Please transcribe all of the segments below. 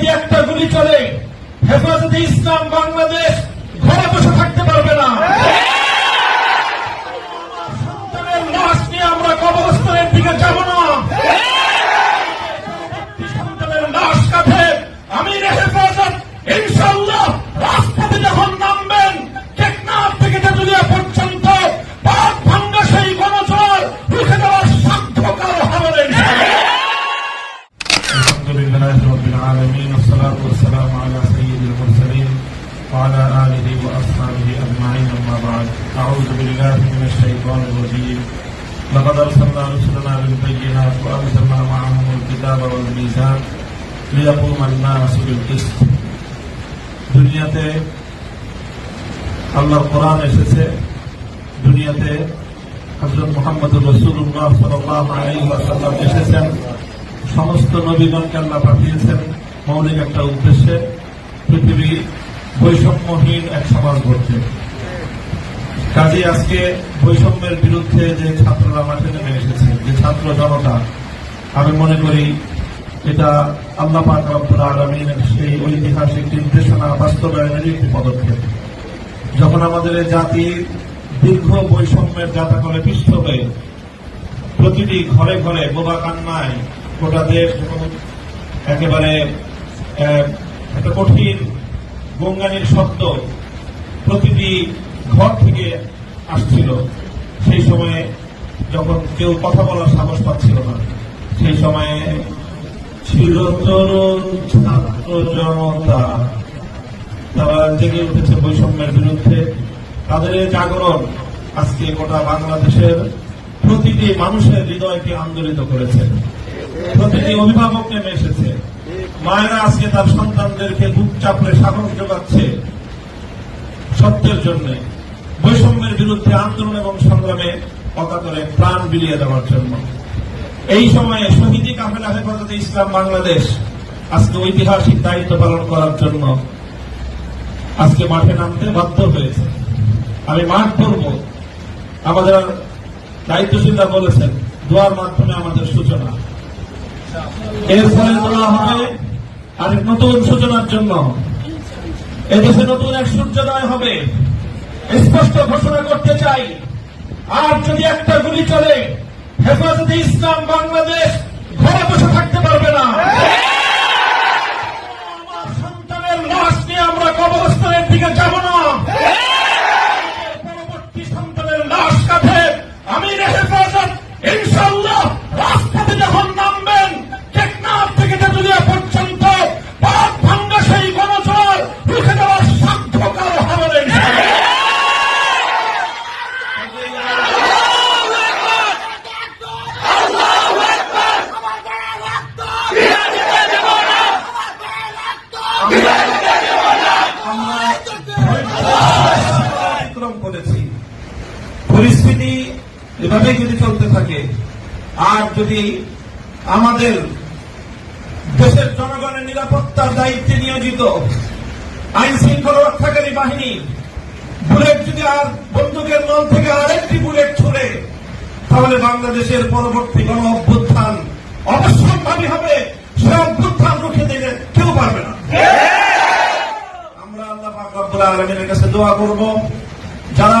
যদি একটা গুলি চলে হেফাজতে ইসলাম বাংলাদেশ ঘরে বসে থাকতে পারবে না। والصلاة والسلام على سيد المرسلين وعلى آله وأصحابه أجمعين أما بعد أعوذ بالله من الشيطان الرجيم لقد أرسلنا رسلنا بالبينات وأنزلنا معهم الكتاب والميزان ليقوم الناس بالقسط দুনিয়াতে আল্লাহর কোরআন এসেছে দুনিয়াতে হজরত মোহাম্মদ রসুল্লাহ সাল্লাহ আলাইহি ওয়াসাল্লাম এসেছেন সমস্ত নবীগণকে আল্লাহ পাঠিয়েছেন মৌলিক একটা উদ্দেশ্যে পৃথিবী বৈষম্যহীন এক সমাজ গড়তে কাজে আজকে বৈষম্যের বিরুদ্ধে যে ছাত্ররা মাঠে নেমে এসেছে, যে ছাত্র জনতা, আমি মনে করি এটা আল্লাহ পাক আলমিনের সেই ঐতিহাসিক নির্দেশনা বাস্তবায়নের একটি পদক্ষেপ। যখন আমাদের এই জাতি দীর্ঘ বৈষম্যের জাতাকলে পিষ্ট হয়ে প্রতিটি ঘরে ঘরে বোবা কান্নায় গোটা দেশ একেবারে একটা কঠিন গঙ্গানির শব্দ প্রতিটি ঘর থেকে আসছিল। সেই সময়ে যখন কেউ কথা বলার সাহস পাচ্ছিল না, সেই সময়ে ছিল তরুণ ছাত্র জনতা তারা জেগে উঠেছে বৈষম্যের বিরুদ্ধে। তাদের জাগরণ আজকে গোটা বাংলাদেশের প্রতিটি মানুষের হৃদয়কে আন্দোলিত করেছে। প্রতিটি অভিভাবক নেমে এসেছে মায়েরা আজকে তার সন্তানদেরকে বুক চাপড়ে সাহস যোগাচ্ছে সত্যের জন্য। বৈষম্যের বিরুদ্ধে আন্দোলন এবং সংগ্রামে অকাতরে প্রাণ বিলিয়ে দেওয়ার জন্য। এই সময়ে শহীদি কাফেলা হেফাজতে ইসলাম বাংলাদেশ আজকে ঐতিহাসিক দায়িত্ব পালন করার জন্য আজকে মাঠে নামতে বাধ্য হয়েছে। আমি মাঠ করব আমাদের দায়িত্বশীলরা বলেছেন, দোয়ার মাধ্যমে আমাদের সূচনা। এর ফলে দোয়া হবে আরেক নতুন সূচনার জন্য। এদেশে নতুন এক সূর্যোদয় হবে। স্পষ্ট ঘোষণা করতে চাই, আর যদি একটা গুলি চলে, হেফাজতে ইসলাম বাংলাদেশ পরিস্থিতি এভাবে যদি চলতে থাকে আর যদি আমাদের দেশের জনগণের নিরাপত্তার দায়িত্বে নিয়োজিত আইন শৃঙ্খলা রক্ষাকারী বাহিনী বুলেট যদি আর বন্দুকের নল থেকে আরেকটি বুলেট ছুড়ে তাহলে বাংলাদেশের পরবর্তী গণ অভ্যুত্থান অবশ্যম্ভাবী হবে। সে অভ্যুত্থান রুখে দিলে কেউ পারবে না। আমরা আল্লাহ পাক রব্বুল আলামিনের কাছে দোয়া করব। যারা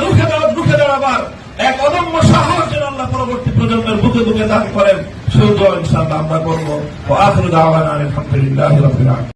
অদম্য সাহস যেন আল্লাহ পরবর্তী প্রজন্মের বুকে বুকে দান করেন। সেই দোয়া ইনশাআল্লাহ আমরা করব। আখির দাওয়ানা আলহামদুলিল্লাহ